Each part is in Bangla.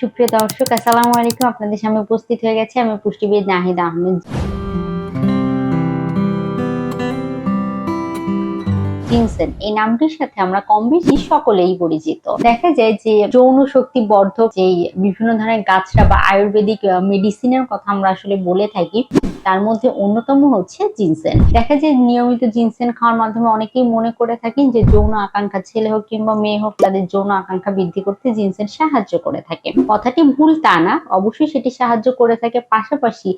সুপ্রিয় দর্শক, আসসালামু আলাইকুম। আপনাদের সামনে উপস্থিত হয়ে গেছে আমি পুষ্টিবিদ নাহিদ আহমেদ। জিনসেন এই নামটির সাথে আমরা কম বেশি সকলেই পরিচিত। দেখা যায় যে যৌন শক্তি বর্ধক যে বিভিন্ন ধরনের গাছটা বা আয়ুর্বেদিক মেডিসিনের কথা আমরা আসলে বলে থাকি তার মধ্যে অন্যতম হচ্ছে জিনসেন। দেখা যায় নিয়মিত জিনসেন খাওয়ার মাধ্যমে অনেকেই মনে করে থাকেন যে যৌন আকাঙ্ক্ষা, ছেলে হোক কিংবা মেয়ে হোক, তাদের যৌন আকাঙ্ক্ষা বৃদ্ধি করতে জিনসেন সাহায্য করে থাকে। কথাটি ভুল তা না, অবশ্যই সেটি সাহায্য করে থাকে। পাশাপাশি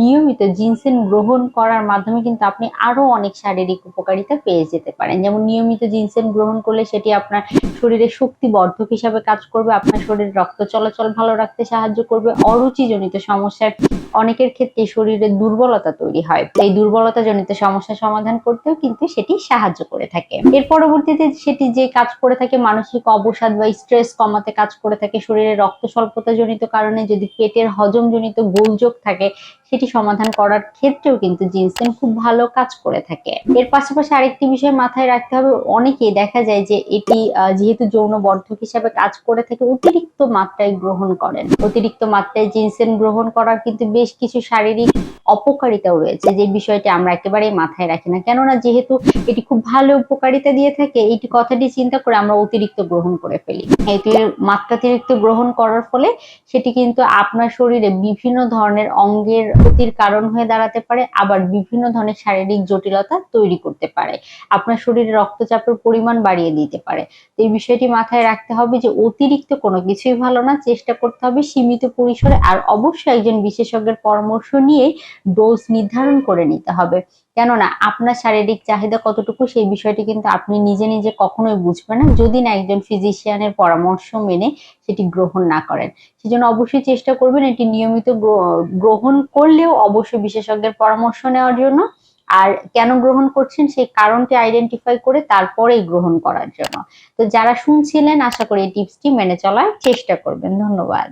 নিয়মিত জিনসেন গ্রহণ করার মাধ্যমে কিন্তু আপনি আরও অনেক শারীরিক উপকারিতা পেয়ে যেতে পারেন। যেমন নিয়মিত জিনসেন গ্রহণ করলে সেটি আপনার শরীরে শক্তি বর্ধক হিসাবে কাজ করবে, আপনার শরীরে রক্ত চলাচল ভালো রাখতে সাহায্য করবে, অরুচিজনিত সমস্যার অনেকের ক্ষেত্রে শরীরে দুর্বলতা তৈরি হয়। এই দুর্বলতা জনিত সমস্যা সমাধান করতেও কিন্তু সেটি সাহায্য করে থাকে। এর পরবর্তীতে সেটি যে কাজ করে থাকে, মানসিক অবসাদ বা স্ট্রেস কমাতে কাজ করে থাকে, শরীরে রক্ত স্বল্পতা জনিত কারণে যদি পেটের হজম জনিত গোলযোগ থাকে, সেটি সমাধান করার ক্ষেত্রেও কিন্তু জিনসেন খুব ভালো কাজ করে থাকে। এর পাশাপাশি আরেকটি বিষয় মাথায় রাখতে হবে, অনেকেই দেখা যায় যে এটি যেহেতু যৌন বর্ধক হিসাবে কাজ করে থাকে, অতিরিক্ত মাত্রায় গ্রহণ করেন। অতিরিক্ত মাত্রায় জিনসেন গ্রহণ করার কিন্তু বেশ কিছু শারীরিক অপকারিতাও রয়েছে যে বিষয়টি আমরা একেবারেই মাথায় রাখি না। কেননা যেহেতু এটি খুব ভালো উপকারিতা দিয়ে থাকে এইটি কথাটি চিন্তা করে আমরা অতিরিক্ত গ্রহণ করে ফেলি। এটি মাত্রাতিরিক্ত গ্রহণ করার ফলে সেটি কিন্তু আপনার শরীরে বিভিন্ন ধরনের অঙ্গের ক্ষতির কারণ হয়ে দাঁড়াতে পারে, আবার বিভিন্ন ধরনের শারীরিক জটিলতা তৈরি করতে পারে। আপনার শরীরে রক্তচাপের পরিমাণ বাড়িয়ে দিতে পারে। তো এই বিষয়টি মাথায় রাখতে হবে যে অতিরিক্ত কোনো কিছুই ভালো না, চেষ্টা করতে হবে সীমিত পরিসরে, আর অবশ্যই একজন বিশেষজ্ঞের পরামর্শ নিয়ে ডোজ নির্ধারণ করে নিতে হবে। কেননা আপনার শারীরিক চাহিদা কতটুকু সেই বিষয়টি কিন্তু আপনি নিজে নিজে কখনোই বুঝবেন না। যদি না একজন ফিজিশিয়ানের পরামর্শ মেনে সেটি গ্রহণ না করেন। সেজন্য অবশ্যই চেষ্টা করবেন এটি নিয়মিত গ্রহণ করলেও অবশ্যই বিশেষজ্ঞের পরামর্শ নেওয়ার জন্য। আর কেন গ্রহণ করছেন সেই কারণটি আইডেন্টিফাই করে তারপরেই গ্রহণ করার জন্য। তো যারা শুনছিলেন, আশা করি এই টিপসটি মেনে চলার চেষ্টা করবেন। ধন্যবাদ।